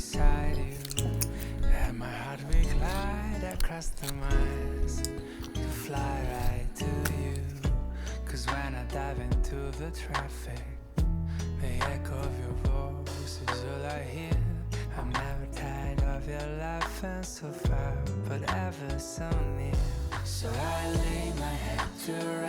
beside you. And my heart will glide across the miles to fly right to you. Cause when I dive into the traffic, the echo of your voice is all I hear. I'm never tired of your laughing so far, but ever so near. So I lay my head to